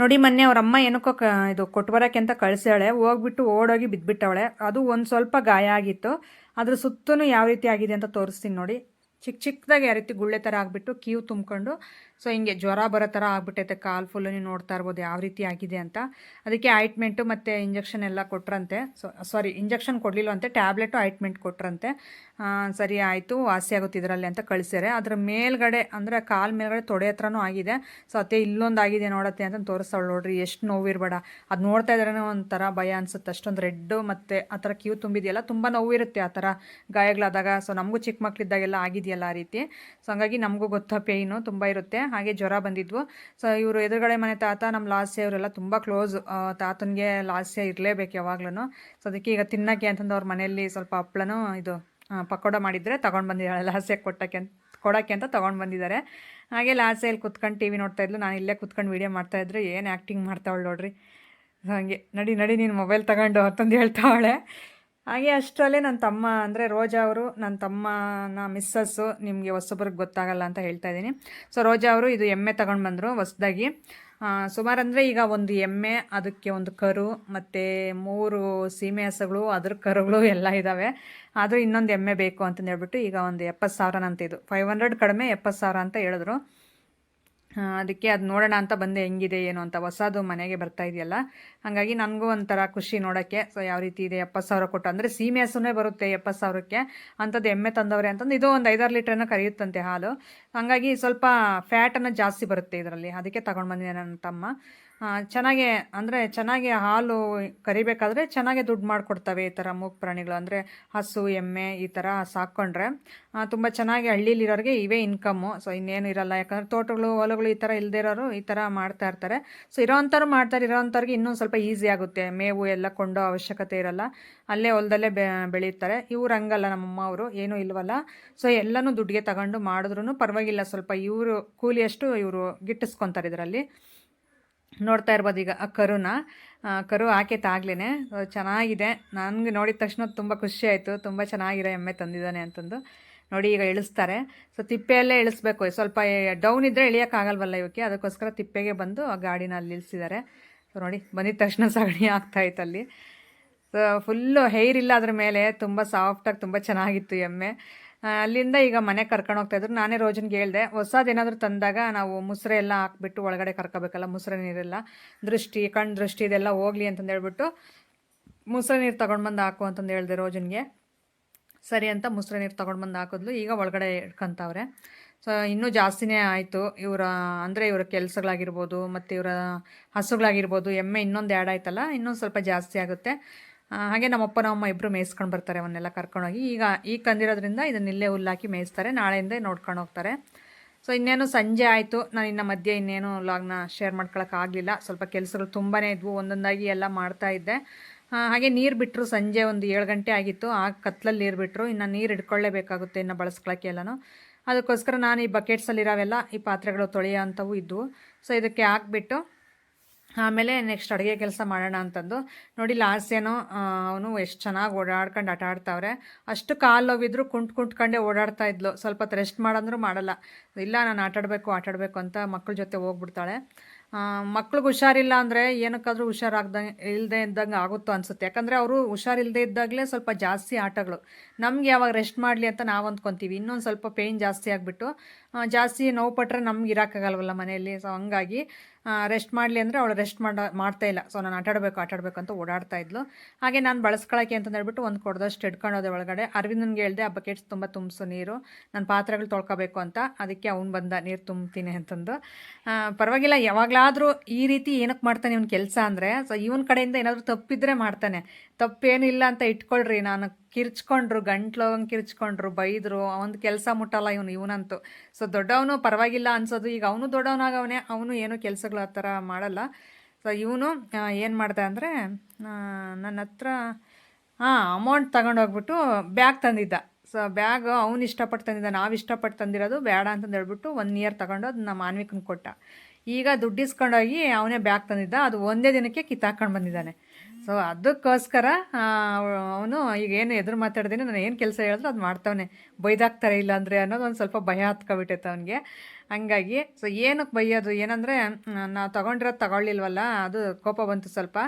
ನೋಡಿ ಮೊನ್ನೆ ಅವ್ರ ಅಮ್ಮ ಏನಕ್ಕೋ ಕ ಇದು ಕೊಟ್ಟು ಬರೋಕ್ಕೆ ಅಂತ ಕಳಿಸ್ಯಾಳೆ. ಹೋಗ್ಬಿಟ್ಟು ಓಡೋಗಿ ಬಿದ್ದುಬಿಟ್ಟವಳೆ ಅದು ಒಂದು ಸ್ವಲ್ಪ ಗಾಯ ಆಗಿತ್ತು. ಅದ್ರ ಸುತ್ತಲೂ ಯಾವ ರೀತಿ ಆಗಿದೆ ಅಂತ ತೋರಿಸ್ತೀನಿ ನೋಡಿ. ಚಿಕ್ಕ ಚಿಕ್ಕದಾಗಿ ಯಾವ ರೀತಿ ಗುಳ್ಳೆ ಥರ ಆಗಿಬಿಟ್ಟು ಕೀವು ತುಂಬ್ಕೊಂಡು, ಸೊ ಹಿಂಗೆ ಜ್ವರ ಬರೋ ಥರ ಆಗಿಬಿಟ್ಟೈತೆ ಕಾಲು ಫುಲ್ಲು ನೀವು ನೋಡ್ತಾ ಇರ್ಬೋದು ಯಾವ ರೀತಿ ಆಗಿದೆ ಅಂತ. ಅದಕ್ಕೆ ಆಯಿಂಟ್ಮೆಂಟು ಮತ್ತು ಇಂಜೆಕ್ಷನ್ ಎಲ್ಲ ಕೊಟ್ರಂತೆ. ಸೊ ಸಾರಿ ಇಂಜೆಕ್ಷನ್ ಕೊಡಲಿಲ್ಲವಂತೆ ಟ್ಯಾಬ್ಲೆಟು ಆಯಿಂಟ್ಮೆಂಟ್ ಕೊಟ್ರಂತೆ. ಸರಿ ಆಯಿತು. ವಾಸಿ ಆಗುತ್ತೆ ಇದರಲ್ಲಿ ಅಂತ ಕಳಿಸ್ಯಾರೆ ಅದರ ಮೇಲ್ಗಡೆ ಅಂದರೆ ಕಾಲು ಮೇಲ್ಗಡೆ ತೊಡೆ ಹತ್ರನೂ ಆಗಿದೆ. ಸೊ ಅತ್ತೆ ಇಲ್ಲೊಂದು ಆಗಿದೆ ನೋಡತ್ತೆ ಅಂತ ತೋರಿಸ್ತಾಳೆ ನೋಡ್ರಿ, ಎಷ್ಟು ನೋವಿರಬೇಡ. ಅದು ನೋಡ್ತಾ ಇದ್ರೇ ಒಂಥರ ಭಯ ಅನ್ಸುತ್ತೆ. ಅಷ್ಟೊಂದು ರೆಡ್ಡು ಮತ್ತು ಆ ಥರ ಕ್ಯೂ ತುಂಬಿದೆಯಲ್ಲ, ತುಂಬ ನೋವಿರುತ್ತೆ ಆ ಥರ ಗಾಯಗಳಾದಾಗ. ಸೊ ನಮಗೂ ಚಿಕ್ಕ ಮಕ್ಕಳಿದ್ದಾಗೆಲ್ಲ ಆಗಿದೆಯಲ್ಲ ಆ ರೀತಿ. ಸೊ ಹಂಗಾಗಿ ನಮಗೂ ಗೊತ್ತಾ ಪೇಯ್ನು ತುಂಬ ಇರುತ್ತೆ. ಹಾಗೆ ಜ್ವರ ಬಂದಿದ್ವು. ಸೊ ಇವರು ಎದುರುಗಡೆ ಮನೆ ತಾತ ನಮ್ಮ ಲಾಸ್ಯ ಅವರೆಲ್ಲ ತುಂಬ ಕ್ಲೋಸ್. ತಾತನಿಗೆ ಲಾಸ್ಯ ಇರಲೇಬೇಕು ಯಾವಾಗ್ಲೂ ಸೊ ಅದಕ್ಕೆ ಈಗ ತಿನ್ನಕ್ಕೆ ಅಂತಂದು ಅವ್ರ ಮನೆಯಲ್ಲಿ ಸ್ವಲ್ಪ ಹಪ್ಳನೂ ಇದು ಪಕೋಡ ಮಾಡಿದರೆ ತೊಗೊಂಡು ಬಂದಿದ್ದಾಳೆ [laughs] ಲಾಸ್ಯ ಕೊಟ್ಟಕ್ಕೆ ಅಂತ, ಕೊಡೋಕ್ಕೆ ಅಂತ ತೊಗೊಂಡು ಬಂದಿದ್ದಾರೆ. ಹಾಗೆ ಲಾಸ್ಯಲ್ಲಿ ಕುತ್ಕೊಂಡು ಟಿ ವಿ ನೋಡ್ತಾ ಇದ್ಲು. ನಾನು ಇಲ್ಲೇ ಕುತ್ಕೊಂಡು ವೀಡಿಯೋ ಮಾಡ್ತಾಯಿದ್ರು ಏನು ಆ್ಯಕ್ಟಿಂಗ್ ಮಾಡ್ತಾವಳು ನೋಡ್ರಿ. ಹಾಗೆ, ನಡಿ ನಡಿ, ನೀನು ಮೊಬೈಲ್ ತಗೊಂಡು ಅಂತಂದು ಹೇಳ್ತಾವಳೆ. ಹಾಗೆ ಅಷ್ಟರಲ್ಲೇ ನನ್ನ ತಮ್ಮ ಅಂದರೆ ರೋಜಾ ಅವರು, ನನ್ನ ತಮ್ಮನ ಮಿಸ್ಸಸ್ಸು ನಿಮಗೆ ಹೊಸೊಬ್ರಿಗೆ ಗೊತ್ತಾಗಲ್ಲ ಅಂತ ಹೇಳ್ತಾ ಇದ್ದೀನಿ. ಸೊ ರೋಜಾ ಅವರು ಇದು ಎಮ್ಮೆ ತಗೊಂಡು ಬಂದರು ಹೊಸ್ದಾಗಿ. ಸುಮಾರು ಅಂದರೆ ಈಗ ಒಂದು ಎಮ್ಮೆ, ಅದಕ್ಕೆ ಒಂದು ಕರು, ಮತ್ತು ಮೂರು ಸೀಮೆ ಹಸುಗಳು, ಅದ್ರ ಕರುಗಳು ಎಲ್ಲ ಇದ್ದಾವೆ ಆದರೂ ಇನ್ನೊಂದು ಎಮ್ಮೆ ಬೇಕು ಅಂತಂದು ಹೇಳ್ಬಿಟ್ಟು ಈಗ ಒಂದು ಎಪ್ಪತ್ತು ಸಾವಿರನಂತ ಇದು ಫೈವ್ ಹಂಡ್ರೆಡ್ ಕಡಿಮೆ ಎಪ್ಪತ್ತು ಸಾವಿರ ಅಂತ ಹೇಳಿದ್ರು. ಅದಕ್ಕೆ ಅದು ನೋಡೋಣ ಅಂತ ಬಂದೆ, ಹೆಂಗಿದೆ, ಏನು ಅಂತ. ಹೊಸದು ಮನೆಗೆ ಬರ್ತಾ ಇದೆಯಲ್ಲ, ಹಾಗಾಗಿ ನನಗೂ ಒಂಥರ ಖುಷಿ ನೋಡೋಕ್ಕೆ. ಸೊ ಯಾವ ರೀತಿ ಇದೆ, ಎಪ್ಪತ್ತು ಸಾವಿರ ಕೊಟ್ಟು, ಅಂದರೆ ಸೀಮೆ ಹಸುನೇ ಬರುತ್ತೆ ಎಪ್ಪತ್ತು ಸಾವಿರಕ್ಕೆ. ಅಂಥದ್ದು ಎಮ್ಮೆ ತಂದವ್ರೆ ಅಂತಂದು ಇದು ಒಂದು ಐದಾರು ಲೀಟ್ರನ್ನ ಕರೆಯುತ್ತಂತೆ ಹಾಲು. ಹಾಗಾಗಿ ಸ್ವಲ್ಪ ಫ್ಯಾಟನ್ನು ಜಾಸ್ತಿ ಬರುತ್ತೆ ಇದರಲ್ಲಿ. ಅದಕ್ಕೆ ತಗೊಂಡು ಬಂದಿದೆ ನನ್ನ ತಮ್ಮ. ಚೆನ್ನಾಗೆ, ಅಂದರೆ ಚೆನ್ನಾಗಿ ಹಾಲು ಕರಿಬೇಕಾದ್ರೆ ಚೆನ್ನಾಗೆ ದುಡ್ಡು ಮಾಡಿಕೊಡ್ತವೆ ಈ ಥರ ಮೂಕ್ ಪ್ರಾಣಿಗಳು. ಅಂದರೆ ಹಸು, ಎಮ್ಮೆ ಈ ಥರ ಸಾಕ್ಕೊಂಡ್ರೆ ತುಂಬ ಚೆನ್ನಾಗಿ ಹಳ್ಳಿಲಿರೋರಿಗೆ ಇವೇ ಇನ್ಕಮ್ಮು ಸೊ ಇನ್ನೇನು ಇರಲ್ಲ. ಯಾಕಂದರೆ ತೋಟಗಳು, ಹೊಲಗಳು ಈ ಥರ ಇಲ್ಲದೇ ಇರೋರು ಈ ಥರ ಮಾಡ್ತಾ ಇರ್ತಾರೆ. ಸೊ ಇರೋವಂಥವ್ರು ಮಾಡ್ತಾರೆ ಇರೋವಂಥವ್ರಿಗೆ ಇನ್ನೂ ಸ್ವಲ್ಪ ಈಸಿ ಆಗುತ್ತೆ. ಮೇವು ಎಲ್ಲ ಕೊಂಡೋ ಅವಶ್ಯಕತೆ ಇರಲ್ಲ. ಅಲ್ಲೇ ಹೊಲದಲ್ಲೇ ಬೆಳೀತಾರೆ. ಇವ್ರು ಹಂಗಲ್ಲ ನಮ್ಮಮ್ಮ ಅವರು, ಏನೂ ಇಲ್ವಲ್ಲ. ಸೊ ಎಲ್ಲನೂ ದುಡ್ಡಿಗೆ ತಗೊಂಡು ಮಾಡಿದ್ರೂ ಪರವಾಗಿಲ್ಲ. ಸ್ವಲ್ಪ ಇವರು ಕೂಲಿಯಷ್ಟು ಇವರು ಗಿಟ್ಟಿಸ್ಕೊತಾರೆ ಇದರಲ್ಲಿ. ನೋಡ್ತಾ ಇರ್ಬೋದು ಈಗ ಆ ಕರುನ. ಕರು ಆಕೆ ತಾಗ್ಲೇ ಚೆನ್ನಾಗಿದೆ. ನನಗೆ ನೋಡಿದ ತಕ್ಷಣ ತುಂಬ ಖುಷಿ ಆಯಿತು. ತುಂಬ ಚೆನ್ನಾಗಿರೋ ಎಮ್ಮೆ ತಂದಿದ್ದಾನೆ ಅಂತಂದು. ನೋಡಿ ಈಗ ಇಳಿಸ್ತಾರೆ. ಸೊ ತಿಪ್ಪೆಯಲ್ಲೇ ಇಳಿಸ್ಬೇಕು. ಸ್ವಲ್ಪ ಡೌನ್ ಇದ್ದರೆ ಇಳಿಯೋಕ್ಕಾಗಲ್ವಲ್ಲ ಇವಕ್ಕೆ. ಅದಕ್ಕೋಸ್ಕರ ತಿಪ್ಪೆಗೆ ಬಂದು ಆ ಗಾಡಿನ ಅಲ್ಲಿ ಇಳಿಸಿದ್ದಾರೆ. ಸೊ ನೋಡಿ ಬಂದಿದ ತಕ್ಷಣ ಸಗಣಿ ಆಗ್ತಾಯಿತ್ತು ಅಲ್ಲಿ. ಸೊ ಫುಲ್ಲು ಹೇರ್ ಇಲ್ಲ ಅದ್ರ ಮೇಲೆ. ತುಂಬ ಸಾಫ್ಟಾಗಿ ತುಂಬ ಚೆನ್ನಾಗಿತ್ತು ಎಮ್ಮೆ. ಅಲ್ಲಿಂದ ಈಗ ಮನೆ ಕರ್ಕೊಂಡು ಹೋಗ್ತಾ ಇದ್ರು. ನಾನೇ ರೋಜನ್ಗೆ ಹೇಳ್ದೆ ಹೊಸದೇನಾದರೂ ತಂದಾಗ ನಾವು ಮುಸ್ರೆ ಎಲ್ಲ ಹಾಕ್ಬಿಟ್ಟು ಒಳಗಡೆ ಕರ್ಕೋಬೇಕಲ್ಲ, ಮುಸ್ರೆ ನೀರೆಲ್ಲ, ದೃಷ್ಟಿ ಕಣ್ಣು ದೃಷ್ಟಿ ಇದೆಲ್ಲ ಹೋಗ್ಲಿ ಅಂತಂದು ಹೇಳ್ಬಿಟ್ಟು ಮುಸ್ರೆ ನೀರು ತೊಗೊಂಡು ಬಂದು ಹಾಕು ಅಂತಂದು ಹೇಳಿದೆ ರೋಜನ್ಗೆ. ಸರಿ ಅಂತ ಮುಸ್ರೆ ನೀರು ತೊಗೊಂಡು ಬಂದು ಹಾಕಿದ್ಲು. ಈಗ ಒಳಗಡೆ ಇಟ್ಕೊಂತವ್ರೆ. ಸೊ ಇನ್ನೂ ಜಾಸ್ತಿನೇ ಆಯಿತು. ಇವರ, ಅಂದರೆ ಇವರ ಕೆಲಸಗಳಾಗಿರ್ಬೋದು, ಮತ್ತು ಇವರ ಹಸುಗಳಾಗಿರ್ಬೋದು, ಎಮ್ಮೆ ಇನ್ನೊಂದು ಆ್ಯಡ್ ಆಯ್ತಲ್ಲ, ಇನ್ನೊಂದು ಸ್ವಲ್ಪ ಜಾಸ್ತಿ ಆಗುತ್ತೆ. ಹಾಗೆ ನಮ್ಮಪ್ಪ ನಮ್ಮಮ್ಮ ಇಬ್ಬರು ಮೇಯಿಸ್ಕೊಂಡು ಬರ್ತಾರೆ ಅವನ್ನೆಲ್ಲ ಕರ್ಕೊಂಡೋಗಿ. ಈಗ ಈಗ ಕಂದಿರೋದ್ರಿಂದ ಇದನ್ನ ಇಲ್ಲೇ ಹುಲ್ಲಾಕಿ ಮೇಯಿಸ್ತಾರೆ. ನಾಳೆಯಿಂದ ನೋಡ್ಕೊಂಡು ಹೋಗ್ತಾರೆ. ಸೊ ಇನ್ನೇನು ಸಂಜೆ ಆಯಿತು. ನಾನು ಇನ್ನು ಮಧ್ಯೆ ಇನ್ನೇನು ಲಾಗ್ನ ಶೇರ್ ಮಾಡ್ಕೊಳಕ್ಕಾಗಲಿಲ್ಲ ಸ್ವಲ್ಪ ಕೆಲಸಗಳು ತುಂಬಾ ಇದ್ವು. ಒಂದೊಂದಾಗಿ ಎಲ್ಲ ಮಾಡ್ತಾ ಇದ್ದೆ. ಹಾಗೆ ನೀರು ಬಿಟ್ಟರು ಸಂಜೆ ಒಂದು ಏಳು ಗಂಟೆ ಆಗಿತ್ತು. ಆ ಕತ್ಲಲ್ಲಿ ನೀರು ಬಿಟ್ಟರು ಇನ್ನು ನೀರು ಇಟ್ಕೊಳ್ಳೇಬೇಕಾಗುತ್ತೆ ಇನ್ನು ಬಳಸ್ಕೊಳಕ್ಕೆ ಎಲ್ಲನೂ. ಅದಕ್ಕೋಸ್ಕರ ನಾನು ಈ ಬಕೆಟ್ಸಲ್ಲಿರೋವೆಲ್ಲ ಈ ಪಾತ್ರೆಗಳು ತೊಳೆಯೋ ಅಂಥವು ಇದ್ದವು ಸೊ ಇದಕ್ಕೆ ಹಾಕ್ಬಿಟ್ಟು ಆಮೇಲೆ ನೆಕ್ಸ್ಟ್ ಅಡುಗೆ ಕೆಲಸ ಮಾಡೋಣ ಅಂತಂದು. ನೋಡಿ ಲಾಸ್ಯನೋ ಅವನು ಎಷ್ಟು ಚೆನ್ನಾಗಿ ಓಡಾಡ್ಕೊಂಡು ಆಟ ಆಡ್ತಾವ್ರೆ. ಅಷ್ಟು ಕಾಲು ನೋವಿದ್ರು ಕುಂಟ್ ಕುಂಟ್ಕೊಂಡೇ ಓಡಾಡ್ತಾ ಇದ್ಲು. ಸ್ವಲ್ಪ ಹೊತ್ತು ರೆಸ್ಟ್ ಮಾಡಂದ್ರೂ ಮಾಡಲ್ಲ. ಇಲ್ಲ, ನಾನು ಆಟಾಡಬೇಕು ಆಟಾಡಬೇಕು ಅಂತ ಮಕ್ಕಳ ಜೊತೆ ಹೋಗ್ಬಿಡ್ತಾಳೆ. ಮಕ್ಳಿಗೆ ಹುಷಾರಿಲ್ಲ ಅಂದರೆ ಏನಕ್ಕಾದರೂ ಹುಷಾರಾಗ್ದಂಗೆ ಇಲ್ಲದೆ ಇದ್ದಂಗೆ ಆಗುತ್ತೋ ಅನಿಸುತ್ತೆ. ಯಾಕಂದರೆ ಅವರು ಹುಷಾರಿಲ್ಲದೆ ಇದ್ದಾಗಲೇ ಸ್ವಲ್ಪ ಜಾಸ್ತಿ ಆಟಗಳು. ನಮ್ಗೆ ಯಾವಾಗ ರೆಸ್ಟ್ ಮಾಡಲಿ ಅಂತ ನಾವು ಅಂದ್ಕೊತೀವಿ. ಇನ್ನೊಂದು ಸ್ವಲ್ಪ ಪೇಯ್ನ್ ಜಾಸ್ತಿ ಆಗಿಬಿಟ್ಟು ಜಾಸ್ತಿ ನೋವು ಪಟ್ಟರೆ ನಮ್ಗೆ ಇರೋಕ್ಕಾಗಲ್ವಲ್ಲ ಮನೆಯಲ್ಲಿ. ಸೊ ಹಂಗಾಗಿ ರೆಸ್ಟ್ ಮಾಡಲಿ ಅಂದರೆ ಅವಳು ರೆಸ್ಟ್ ಮಾಡ, ಮಾಡ್ತಾ ಇಲ್ಲ. ಸೊ ನಾನು ಆಟಾಡಬೇಕು ಆಟಾಡಬೇಕು ಅಂತ ಓಡಾಡ್ತಾ ಇದ್ಲು. ಹಾಗೆ ನಾನು ಬಳಸ್ಕೊಳಕ್ಕೆ ಅಂತ ಹೇಳ್ಬಿಟ್ಟು ಒಂದು ಕೊಡ್ದಷ್ಟು ಹಿಡ್ಕೊಂಡೋದೆ ಒಳಗಡೆ. ಅರವಿಂದನ್ಗೆ ಹೇಳಿದೆ ಆ ಬಕೆಟ್ಸ್ ತುಂಬ ತುಂಬಿಸು ನೀರು. ನಾನು ಪಾತ್ರೆಗಳು ತೊಳ್ಕೊಬೇಕು ಅಂತ. ಅದಕ್ಕೆ ಅವ್ನು ಬಂದ, ನೀರು ತುಂಬ್ತೀನಿ ಅಂತಂದು. ಪರವಾಗಿಲ್ಲ, ಯಾವಾಗಲಾದರೂ ಈ ರೀತಿ ಏನಕ್ಕೆ ಮಾಡ್ತಾನೆ ಇವ್ನ ಕೆಲಸ ಅಂದರೆ ಸೊ ಇವನ ಕಡೆಯಿಂದ ಏನಾದರೂ ತಪ್ಪಿದ್ರೆ ಮಾಡ್ತಾನೆ. ತಪ್ಪೇನಿಲ್ಲ ಅಂತ ಇಟ್ಕೊಳ್ರಿ, ನಾನು ಕಿರ್ಚ್ಕೊಂಡ್ರು ಗಂಟ್ಲು ಕಿರ್ಚ್ಕೊಂಡ್ರು, ಬೈದರು ಒಂದು ಕೆಲಸ ಮುಟ್ಟಲ್ಲ ಇವನು, ಇವನಂತೂ. ಸೊ, ದೊಡ್ಡವನು ಪರವಾಗಿಲ್ಲ ಅನ್ಸೋದು. ಈಗ ಅವನು ದೊಡ್ಡವನಾಗವನೇ, ಅವನು ಏನು ಕೆಲಸಗಳು ಆ ಥರ ಮಾಡಲ್ಲ. ಸೊ, ಇವನು ಏನು ಮಾಡ್ದೆ ಅಂದರೆ ನನ್ನ ಹತ್ರ ಹಾಂ ಅಮೌಂಟ್ ತಗೊಂಡೋಗ್ಬಿಟ್ಟು ಬ್ಯಾಗ್ ತಂದಿದ್ದ. ಸೊ ಬ್ಯಾಗ್ ಅವ್ನು ಇಷ್ಟಪಟ್ಟು ತಂದಿದ್ದ, ನಾವು ಇಷ್ಟಪಟ್ಟು ತಂದಿರೋದು ಬೇಡ ಅಂತಂದು ಹೇಳ್ಬಿಟ್ಟು ಒನ್ ಇಯರ್ ತಗೊಂಡು ಅದನ್ನ ಮಾನ್ವಿಕನ ಕೊಟ್ಟ. ಈಗ ದುಡ್ಡು ಇಸ್ಕೊಂಡೋಗಿ ಅವನೇ ಬ್ಯಾಗ್ ತಂದಿದ್ದ. ಅದು ಒಂದೇ ದಿನಕ್ಕೆ ಕಿತ್ತಾಕೊಂಡು ಬಂದಿದ್ದಾನೆ. ಸೊ ಅದಕ್ಕೋಸ್ಕರ ಅವನು ಈಗ ಏನು ಎದುರು ಮಾತಾಡ್ದೇನೆ, ನಾನು ಏನು ಕೆಲಸ ಹೇಳಿದ್ರು ಅದು ಮಾಡ್ತಾವನೆ. ಬೈದಾಕ್ತಾರೆ ಇಲ್ಲ ಅಂದರೆ ಅನ್ನೋದು ಒಂದು ಸ್ವಲ್ಪ ಭಯ ಹತ್ಕೊಬಿಟ್ಟೈತೆ ಅವನಿಗೆ. ಹಂಗಾಗಿ ಸೊ ಏನಕ್ಕೆ ಬೈಯೋದು? ಏನಂದರೆ ನಾವು ತೊಗೊಂಡಿರೋದು ತಗೊಳ್ಳಿಲ್ವಲ್ಲ, ಅದು ಕೋಪ ಬಂತು ಸ್ವಲ್ಪ.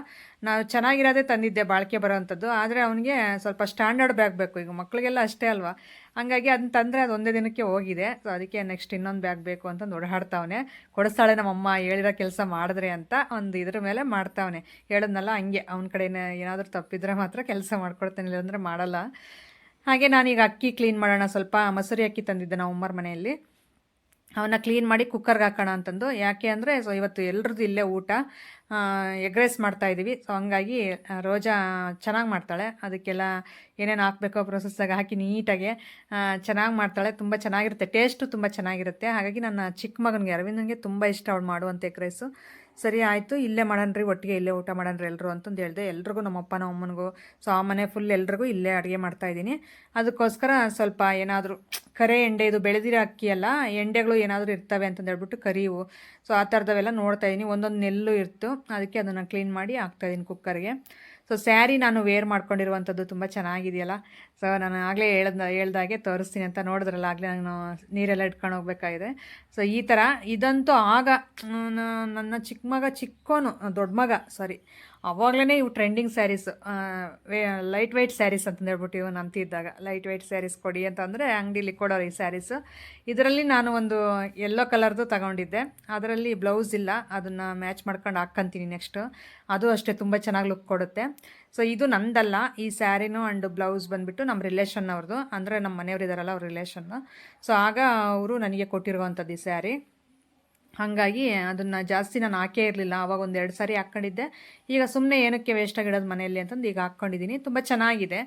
ನಾವು ಚೆನ್ನಾಗಿರೋದೇ ತಂದಿದ್ದೆ ಬಾಳಿಕೆ ಬರೋವಂಥದ್ದು ಆದರೆ ಅವನಿಗೆ ಸ್ವಲ್ಪ ಸ್ಟ್ಯಾಂಡರ್ಡ್ ಬ್ಯಾಗ್ ಬೇಕು, ಈಗ ಮಕ್ಕಳಿಗೆಲ್ಲ ಅಷ್ಟೇ ಅಲ್ವಾ? ಹಂಗಾಗಿ ಅದನ್ನ ತಂದರೆ ಅದು ಒಂದೇ ದಿನಕ್ಕೆ ಹೋಗಿದೆ ಸೊ ಅದಕ್ಕೆ ನೆಕ್ಸ್ಟ್ ಇನ್ನೊಂದು ಬ್ಯಾಗ್ ಬೇಕು ಅಂತ ಓಡಾಡ್ತಾವನೆ. ಕೊಡಿಸ್ತಾಳೆ ನಮ್ಮಮ್ಮ, ಹೇಳಿರೋ ಕೆಲಸ ಮಾಡಿದ್ರೆ ಅಂತ ಒಂದು ಇದ್ರ ಮೇಲೆ ಮಾಡ್ತಾವನೆ. ಹೇಳೋದ್ನಲ್ಲ, ಹಂಗೆ, ಅವನ ಕಡೆ ಏನಾದರೂ ತಪ್ಪಿದ್ರೆ ಮಾತ್ರ ಕೆಲಸ ಮಾಡ್ಕೊಡ್ತಾನೆ, ಇಲ್ಲಾಂದರೆ ಮಾಡಲ್ಲ. ಹಾಗೆ ನಾನೀಗ ಅಕ್ಕಿ ಕ್ಲೀನ್ ಮಾಡೋಣ ಸ್ವಲ್ಪ, ಮೊಸರಿ ಅಕ್ಕಿ ತಂದಿದ್ದೆ ನಾವು ಉಮ್ಮರ ಮನೆಯಲ್ಲಿ. ಅವನ್ನ ಕ್ಲೀನ್ ಮಾಡಿ ಕುಕ್ಕರ್ಗೆ ಹಾಕೋಣ ಅಂತಂದು. ಯಾಕೆ ಅಂದರೆ ಸೊ ಇವತ್ತು ಎಲ್ರದ್ದು ಇಲ್ಲೇ ಊಟ. ಎಗ್ ರೈಸ್ ಮಾಡ್ತಾಯಿದ್ದೀವಿ ಸೊ ಹಂಗಾಗಿ ರೋಜಾ ಚೆನ್ನಾಗಿ ಮಾಡ್ತಾಳೆ. ಅದಕ್ಕೆಲ್ಲ ಏನೇನು ಹಾಕಬೇಕೋ ಪ್ರೊಸೆಸ್ಸಾಗಿ ಹಾಕಿ ನೀಟಾಗಿ ಚೆನ್ನಾಗಿ ಮಾಡ್ತಾಳೆ. ತುಂಬ ಚೆನ್ನಾಗಿರುತ್ತೆ. ಟೇಸ್ಟು ತುಂಬ ಚೆನ್ನಾಗಿರುತ್ತೆ. ಹಾಗಾಗಿ ನನ್ನ ಚಿಕ್ಕ ಮಗನಿಗೆ ಅರವಿಂದನಿಗೆ ತುಂಬ ಇಷ್ಟ ಅವಳು ಮಾಡುವಂಥ ಎಗ್ ರೈಸು ಸರಿ ಆಯಿತು, ಇಲ್ಲೇ ಮಾಡೋಣ್ರಿ ಒಟ್ಟಿಗೆ ಇಲ್ಲೇ ಊಟ ಮಾಡೋಣ್ರಿ ಎಲ್ಲರೂ ಅಂತಂದು ಹೇಳಿದೆ. ಎಲ್ರಿಗೂ ನಮ್ಮಪ್ಪ ನಮ್ಮ ಅಮ್ಮನಿಗೂ, ಸೊ ಆ ಮನೆ ಫುಲ್ ಎಲ್ರಿಗೂ ಇಲ್ಲೇ ಅಡುಗೆ ಮಾಡ್ತಾ ಇದ್ದೀನಿ. ಅದಕ್ಕೋಸ್ಕರ ಸ್ವಲ್ಪ ಏನಾದರೂ, ಕರೆ ಎಂಡೆ ಇದು ಬೆಳೆದಿರೋ ಅಕ್ಕಿ ಅಲ್ಲ, ಎಂಡೆಗಳು ಏನಾದರೂ ಇರ್ತವೆ ಅಂತಂದು ಹೇಳ್ಬಿಟ್ಟು ಕರಿವು. ಸೊ ಆ ಥರದವೆಲ್ಲ ನೋಡ್ತಾ ಇದ್ದೀನಿ. ಒಂದೊಂದು ನೆಲ್ಲು ಇರ್ತು, ಅದಕ್ಕೆ ಅದನ್ನು ಕ್ಲೀನ್ ಮಾಡಿ ಹಾಕ್ತಾಯಿದ್ದೀನಿ ಕುಕ್ಕರ್ಗೆ ಸೊ ಸ್ಯಾರಿ ನಾನು ವೇರ್ ಮಾಡ್ಕೊಂಡಿರುವಂಥದ್ದು ತುಂಬ ಚೆನ್ನಾಗಿದೆಯಲ್ಲ? ಸೊ ನಾನು ಆಗಲೇ ಹೇಳ್ದ ಹೇಳ್ದಾಗೆ ತೋರಿಸ್ತೀನಿ ಅಂತ ನೋಡಿದ್ರಲ್ಲ, ಆಗಲೇ ನಾನು ನೀರೆಲ್ಲ ಇಟ್ಕೊಂಡು ಹೋಗ್ಬೇಕಾಗಿದೆ. ಸೊ ಈ ಥರ ಇದಂತೂ ಆಗ ನನ್ನ ಚಿಕ್ಕ ಮಗ ಚಿಕ್ಕೋನು, ದೊಡ್ಡ ಮಗ ಸಾರಿ ಅವಾಗಲೇ ಇವು trending sarees light weight sarees ಅಂತಂದು ಹೇಳ್ಬಿಟ್ಟು ಇವು ಅಂತಿದ್ದಾಗ. ಲೈಟ್ ವೆಯ್ಟ್ ಸ್ಯಾರೀಸ್ ಕೊಡಿ ಅಂತಂದರೆ ಅಂಗಡಿಲಿ ಕೊಡೋರು ಈ ಸ್ಯಾರೀಸು ಇದರಲ್ಲಿ ನಾನು ಒಂದು ಯೆಲ್ಲೋ ಕಲರ್ದು ತಗೊಂಡಿದ್ದೆ. ಅದರಲ್ಲಿ ಬ್ಲೌಸ್ ಇಲ್ಲ. ಅದನ್ನು ಮ್ಯಾಚ್ ಮಾಡ್ಕೊಂಡು ಹಾಕ್ಕಂತೀನಿ ನೆಕ್ಸ್ಟು ಅದು ಅಷ್ಟೇ ತುಂಬ ಚೆನ್ನಾಗಿ ಲುಕ್ ಕೊಡುತ್ತೆ. ಸೊ ಇದು ನಂದಲ್ಲ. ಈ ಸ್ಯಾರಿನೂ ಆ್ಯಂಡ್ ಬ್ಲೌಸ್ ಬಂದುಬಿಟ್ಟು ನಮ್ಮ ರಿಲೇಷನ್ ಅವ್ರದ್ದು ಅಂದರೆ ನಮ್ಮ ಮನೆಯವ್ರು ಇದ್ದಾರಲ್ಲ ಅವ್ರ ರಿಲೇಷನ್ನು ಸೊ ಆಗ ಅವರು ನನಗೆ ಕೊಟ್ಟಿರುವಂಥದ್ದು ಈ ಸ್ಯಾರಿ ಹಾಗಾಗಿ ಅದನ್ನು ಜಾಸ್ತಿ ನಾನು ಹಾಕೇ ಇರಲಿಲ್ಲ ಆವಾಗ ಒಂದು ಎರಡು ಸಾರಿ ಹಾಕ್ಕೊಂಡಿದ್ದೆ. ಈಗ ಸುಮ್ಮನೆ ಏನಕ್ಕೆ ವೇಸ್ಟ್ ಆಗಿಡೋದು ಮನೆಯಲ್ಲಿ ಅಂತಂದು ಈಗ ಹಾಕ್ಕೊಂಡಿದ್ದೀನಿ ತುಂಬ ಚೆನ್ನಾಗಿದೆ.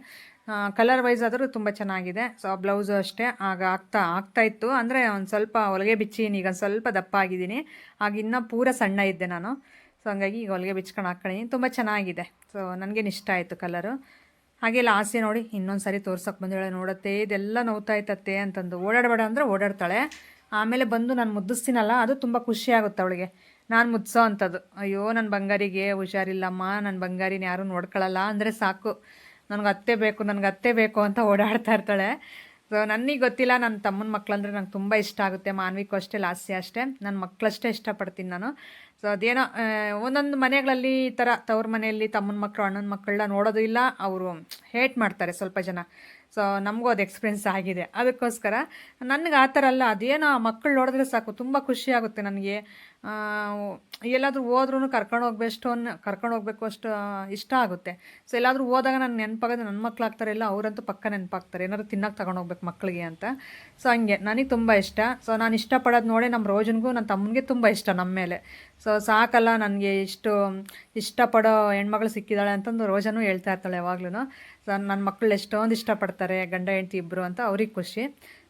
ಕಲರ್ ವೈಸ್ ಆದರೂ ತುಂಬ ಚೆನ್ನಾಗಿದೆ. ಸೊ ಆ ಬ್ಲೌಸು ಅಷ್ಟೇ. ಆಗ ಆಗ್ತಾ ಆಗ್ತಾ ಇತ್ತು. ಅಂದರೆ ಒಂದು ಸ್ವಲ್ಪ ಹೊಲಿಗೆ ಬಿಚ್ಚೀನಿ. ಈಗ ಸ್ವಲ್ಪ ದಪ್ಪ ಆಗಿದ್ದೀನಿ ಆಗ ಇನ್ನೂ ಪೂರ ಸಣ್ಣ ಇದ್ದೆ ನಾನು. ಸೊ ಹಂಗಾಗಿ ಈಗ ಹೊಲಿಗೆ ಬಿಚ್ಕೊಂಡು ಹಾಕ್ಕೊಂಡಿದ್ದೀನಿ ತುಂಬ ಚೆನ್ನಾಗಿದೆ. ಸೊ ನನಗೇನು ಇಷ್ಟ ಆಯಿತು ಕಲರು ಹಾಗೆ ಲಾಸಿ ನೋಡಿ ಇನ್ನೊಂದು ಸಾರಿ ತೋರ್ಸೋಕೆ ಬಂದೇಳೆ ನೋಡತ್ತೆ. ಇದೆಲ್ಲ ನೋವ್ತಾ ಇತ್ತತ್ತೆ ಅಂತಂದು. ಓಡಾಡಬೇಡ ಅಂದರೆ ಓಡಾಡ್ತಾಳೆ. ಆಮೇಲೆ ಬಂದು ನಾನು ಮುದ್ದಿಸ್ತೀನಲ್ಲ, ಅದು ತುಂಬ ಖುಷಿ ಆಗುತ್ತೆ ಅವಳಿಗೆ. ನಾನು ಮುದ್ಸೋ ಅಂಥದ್ದು. ಅಯ್ಯೋ ನನ್ನ ಬಂಗಾರಿಗೆ ಹುಷಾರಿಲ್ಲಮ್ಮ ನನ್ನ ಬಂಗಾರಿನ ಯಾರೂ ನೋಡ್ಕೊಳ್ಳಲ್ಲ ಅಂದರೆ ಸಾಕು. ನನಗೆ ಅತ್ತೆ ಬೇಕು, ನನಗೆ ಅತ್ತೆ ಬೇಕು ಅಂತ ಓಡಾಡ್ತಾ ಇರ್ತಾಳೆ. ಸೊ ನನಗೆ ಗೊತ್ತಿಲ್ಲ ನನ್ನ ತಮ್ಮನ ಮಕ್ಕಳಂದ್ರೆ ನಂಗೆ ತುಂಬ ಇಷ್ಟ ಆಗುತ್ತೆ. ಮಾನ್ವಿಕು ಅಷ್ಟೇ, ಲಾಸ್ಯ ಅಷ್ಟೇ. ನನ್ನ ಮಕ್ಕಳಷ್ಟೇ ಇಷ್ಟಪಡ್ತೀನಿ ನಾನು. ಸೊ ಅದೇನೋ ಒಂದೊಂದು ಮನೆಗಳಲ್ಲಿ ಈ ಥರ ತವ್ರ ಮನೆಯಲ್ಲಿ ತಮ್ಮನ ಮಕ್ಕಳು ಅಣ್ಣನ ಮಕ್ಕಳನ್ನ ನೋಡೋದು ಇಲ್ಲ, ಅವರು ಹೇಟ್ ಮಾಡ್ತಾರೆ ಸ್ವಲ್ಪ ಜನ. ಸೊ ನಮಗೂ ಅದು ಎಕ್ಸ್ಪೀರಿಯನ್ಸ್ ಆಗಿದೆ. ಅದಕ್ಕೋಸ್ಕರ ನನಗೆ ಆ ಥರ ಅಲ್ಲ, ಅದೇನೋ ಆ ಮಕ್ಕಳು ನೋಡಿದ್ರೆ ಸಾಕು, ತುಂಬ ಖುಷಿ ಆಗುತ್ತೆ ನನಗೆ. ಎಲ್ಲಾದರೂ ಹೋದ್ರೂ ಕರ್ಕೊಂಡು ಹೋಗ್ಬೇಕು ಅನ್ನ ಕರ್ಕೊಂಡು ಹೋಗ್ಬೇಕು ಅಷ್ಟು ಇಷ್ಟ ಆಗುತ್ತೆ. ಸೊ ಎಲ್ಲಾದರೂ ಹೋದಾಗ ನಾನು ನೆನಪಾಗೋದು ನನ್ನ ಮಕ್ಳು ಆಗ್ತಾರಲ್ಲ ಅವರಂತೂ ಪಕ್ಕ ನೆನಪಾಗ್ತಾರೆ, ಏನಾದ್ರು ತಿನ್ನಕ್ಕೆ ತಗೊಂಡು ಹೋಗ್ಬೇಕು ಮಕ್ಕಳಿಗೆ ಅಂತ. ಸೊ ಹಂಗೆ, ನನಗೆ ತುಂಬ ಇಷ್ಟ. ಸೊ ನಾನು ಇಷ್ಟಪಡೋದು ನೋಡಿ ನಮ್ಮ ರೋಜನ್ಗೂ ನನ್ನ ತಮ್ಮನಿಗೆ ತುಂಬ ಇಷ್ಟ ನಮ್ಮ ಮೇಲೆ. ಸೊ ಸಾಕಲ್ಲ, ನನಗೆ ಇಷ್ಟು ಇಷ್ಟಪಡೋ ಹೆಣ್ಮಗಳು ಸಿಕ್ಕಿದ್ದಾಳೆ ಅಂತಂದು ರೋಜನು ಹೇಳ್ತಾ ಇರ್ತಾಳೆ ಯಾವಾಗ್ಲೂ ಸೊ ನನ್ನ ಮಕ್ಕಳು ಎಷ್ಟೊಂದು ಇಷ್ಟಪಡ್ತಾರೆ, ಗಂಡ, ಹೆಂಡತಿ ಇಬ್ಬರು ಅಂತ ಅವ್ರಿಗೆ ಖುಷಿ.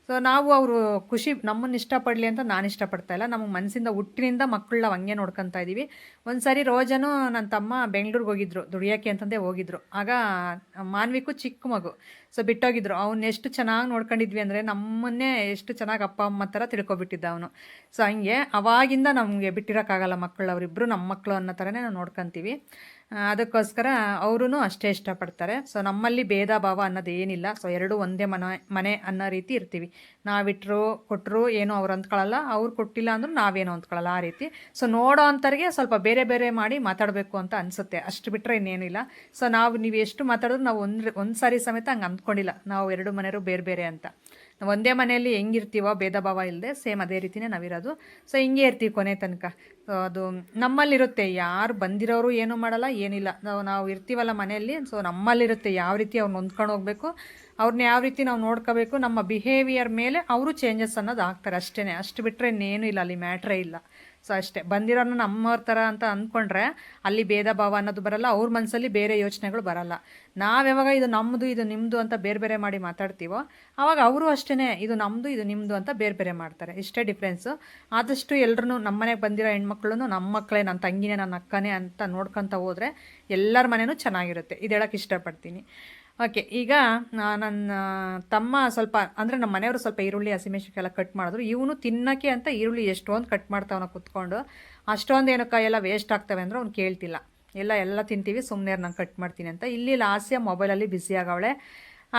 ಸೊ ನಾವು ಅವರು ಖುಷಿ, ನಮ್ಮನ್ನು ಇಷ್ಟಪಡಲಿ ಅಂತ ನಾನು ಇಷ್ಟಪಡ್ತಾ ಇಲ್ಲ. ನಮಗೆ ಮನಸ್ಸಿಂದ ಹುಟ್ಟಿನಿಂದ ಮಕ್ಕಳನ್ನ ಹಂಗೆ ನೋಡ್ಕೊತಾ ಇದ್ದೀವಿ ಒಂದು ಸಾರಿ ರೋಜನು ನನ್ನ ತಮ್ಮ ಬೆಂಗಳೂರಿಗೆ ಹೋಗಿದ್ರು, ದುಡಿಯೋಕ್ಕೆ ಅಂತಂದೇ ಹೋಗಿದ್ರು. ಆಗ ಮಾನ್ವಿಕು ಚಿಕ್ಕ ಮಗು. ಸೊ ಬಿಟ್ಟೋಗಿದ್ರು. ಅವ್ನು ಎಷ್ಟು ಚೆನ್ನಾಗಿ ನೋಡ್ಕೊಂಡಿದ್ವಿ ಅಂದರೆ ನಮ್ಮನ್ನೇ ಎಷ್ಟು ಚೆನ್ನಾಗಿ ಅಪ್ಪ, ಅಮ್ಮ ಥರ ತಿಳ್ಕೊಬಿಟ್ಟಿದ್ದ ಅವನು. ಸೊ ಹಂಗೆ ಅವಾಗಿಂದ ನಮಗೆ ಬಿಟ್ಟಿರೋಕ್ಕಾಗಲ್ಲ ಮಕ್ಕಳು. ಅವರಿಬ್ಬರು ನಮ್ಮ ಮಕ್ಕಳು ಅನ್ನೋ ಥರನೇ ನಾವು ನೋಡ್ಕೊತೀವಿ. ಅದಕ್ಕೋಸ್ಕರ ಅವರೂ ಅಷ್ಟೇ ಇಷ್ಟಪಡ್ತಾರೆ. ಸೊ ನಮ್ಮಲ್ಲಿ ಭೇದ ಭಾವ ಅನ್ನೋದು ಏನಿಲ್ಲ. ಸೊ ಎರಡೂ ಒಂದೇ ಮನೆ ಮನೆ ಅನ್ನೋ ರೀತಿ ಇರ್ತೀವಿ. ನಾವಿಟ್ರು ಕೊಟ್ಟರು ಏನೋ ಅವ್ರು ಅಂದ್ಕೊಳ್ಳಲ್ಲ. ಅವ್ರು ಕೊಟ್ಟಿಲ್ಲ ಅಂದರೂ ನಾವೇನೋ ಅಂದ್ಕೊಳ್ಳಲ್ಲ ಆ ರೀತಿ. ಸೊ ನೋಡೋ ಅಂಥವ್ರಿಗೆ ಸ್ವಲ್ಪ ಬೇರೆ ಬೇರೆ ಮಾಡಿ ಮಾತಾಡಬೇಕು ಅಂತ ಅನಿಸುತ್ತೆ. ಅಷ್ಟು ಬಿಟ್ಟರೆ ಇನ್ನೇನಿಲ್ಲ. ಸೊ ನಾವು, ನೀವು ಎಷ್ಟು ಮಾತಾಡಿದ್ರು ನಾವು ಒಂದು ಒಂದು ಸಾರಿ ಸಮೇತ ಹಂಗೆ ಅಂದ್ಕೊಂಡಿಲ್ಲ. ನಾವು ಎರಡು ಮನೆಯವರು ಬೇರೆ ಬೇರೆ ಅಂತ. ಒಂದೇ ಮನೆಯಲ್ಲಿ ಹೆಂಗಿರ್ತೀವೋ ಭೇದ ಭಾವ ಇಲ್ಲದೆ ಸೇಮ್ ಅದೇ ರೀತಿನೇ ನಾವಿರೋದು. ಸೊ ಹಿಂಗೆ ಇರ್ತೀವಿ ಕೊನೆ ತನಕ. ಅದು ನಮ್ಮಲ್ಲಿರುತ್ತೆ. ಯಾರು ಬಂದಿರೋರು ಏನೂ ಮಾಡಲ್ಲ, ಏನಿಲ್ಲ. ನಾವು ನಾವು ಇರ್ತೀವಲ್ಲ ಮನೆಯಲ್ಲಿ ಸೊ ನಮ್ಮಲ್ಲಿರುತ್ತೆ ಯಾವ ರೀತಿ ಅವ್ರನ್ನ ಹೊಂದ್ಕೊಂಡು ಹೋಗಬೇಕು ಅವ್ರನ್ನ ಯಾವ ರೀತಿ ನಾವು ನೋಡ್ಕೋಬೇಕು, ನಮ್ಮ ಬಿಹೇವಿಯರ್ ಮೇಲೆ ಅವರು ಚೇಂಜಸ್ ಅನ್ನೋದು ಆಗ್ತಾರೆ ಅಷ್ಟೇ ಅಷ್ಟು ಬಿಟ್ಟರೆ ಇನ್ನೇನು ಇಲ್ಲ, ಅಲ್ಲಿ ಮ್ಯಾಟ್ರೇ ಇಲ್ಲ. ಸೊ ಅಷ್ಟೇ. ಬಂದಿರೋನು ನಮ್ಮವ್ರ ಥರ ಅಂತ ಅಂದ್ಕೊಂಡ್ರೆ ಅಲ್ಲಿ ಭೇದ ಭಾವ ಅನ್ನೋದು ಬರಲ್ಲ, ಅವ್ರ ಮನಸ್ಸಲ್ಲಿ ಬೇರೆ ಯೋಚನೆಗಳು ಬರಲ್ಲ. ನಾವು ಯಾವಾಗ ಇದು ನಮ್ಮದು ಇದು ನಿಮ್ಮದು ಅಂತ ಬೇರೆ ಬೇರೆ ಮಾಡಿ ಮಾತಾಡ್ತೀವೋ ಆವಾಗ ಅವರು ಅಷ್ಟೇ ಇದು ನಮ್ಮದು ಇದು ನಿಮ್ಮದು ಅಂತ ಬೇರೆ ಬೇರೆ ಮಾಡ್ತಾರೆ. ಇಷ್ಟೇ ಡಿಫ್ರೆನ್ಸು ಆದಷ್ಟು ಎಲ್ಲರೂ ನಮ್ಮ ಮನೆಗೆ ಬಂದಿರೋ ಹೆಣ್ಮಕ್ಳು ನಮ್ಮ ಮಕ್ಕಳೇ ನನ್ನ ತಂಗಿನೇ ನನ್ನ ಅಕ್ಕನೇ ಅಂತ ನೋಡ್ಕೊತ ಹೋದರೆ ಎಲ್ಲರ ಮನೇನೂ ಚೆನ್ನಾಗಿರುತ್ತೆ. ಇದು ಹೇಳೋಕ್ಕೆ ಇಷ್ಟಪಡ್ತೀನಿ. ಓಕೆ ಈಗ ನನ್ನ ತಮ್ಮ ಸ್ವಲ್ಪ, ಅಂದರೆ ನಮ್ಮ ಮನೆಯವರು ಸ್ವಲ್ಪ ಈರುಳ್ಳಿ ಹಸಿಮೆಣಸಿನ್ಕಾಯಿ ಕಟ್ ಮಾಡಿದ್ರು. ಇವನು ತಿನ್ನಕ್ಕೆ ಅಂತ ಈರುಳ್ಳಿ ಎಷ್ಟೊಂದು ಕಟ್ ಮಾಡ್ತಾವನ ಕುತ್ಕೊಂಡು, ಅಷ್ಟೊಂದು ಏನು ಎಲ್ಲ ವೇಸ್ಟ್ ಆಗ್ತವೆ ಅಂದ್ರೆ ಅವ್ನು ಕೇಳ್ತಿಲ್ಲ. ಎಲ್ಲ ಎಲ್ಲ ತಿಂತೀವಿ ಸುಮ್ಮನೆ ನಾನು ಕಟ್ ಮಾಡ್ತೀನಿ ಅಂತ. ಇಲ್ಲಿ ಲಾಸ್ಯ ಮೊಬೈಲಲ್ಲಿ ಬ್ಯುಸಿ ಆಗವಳೆ.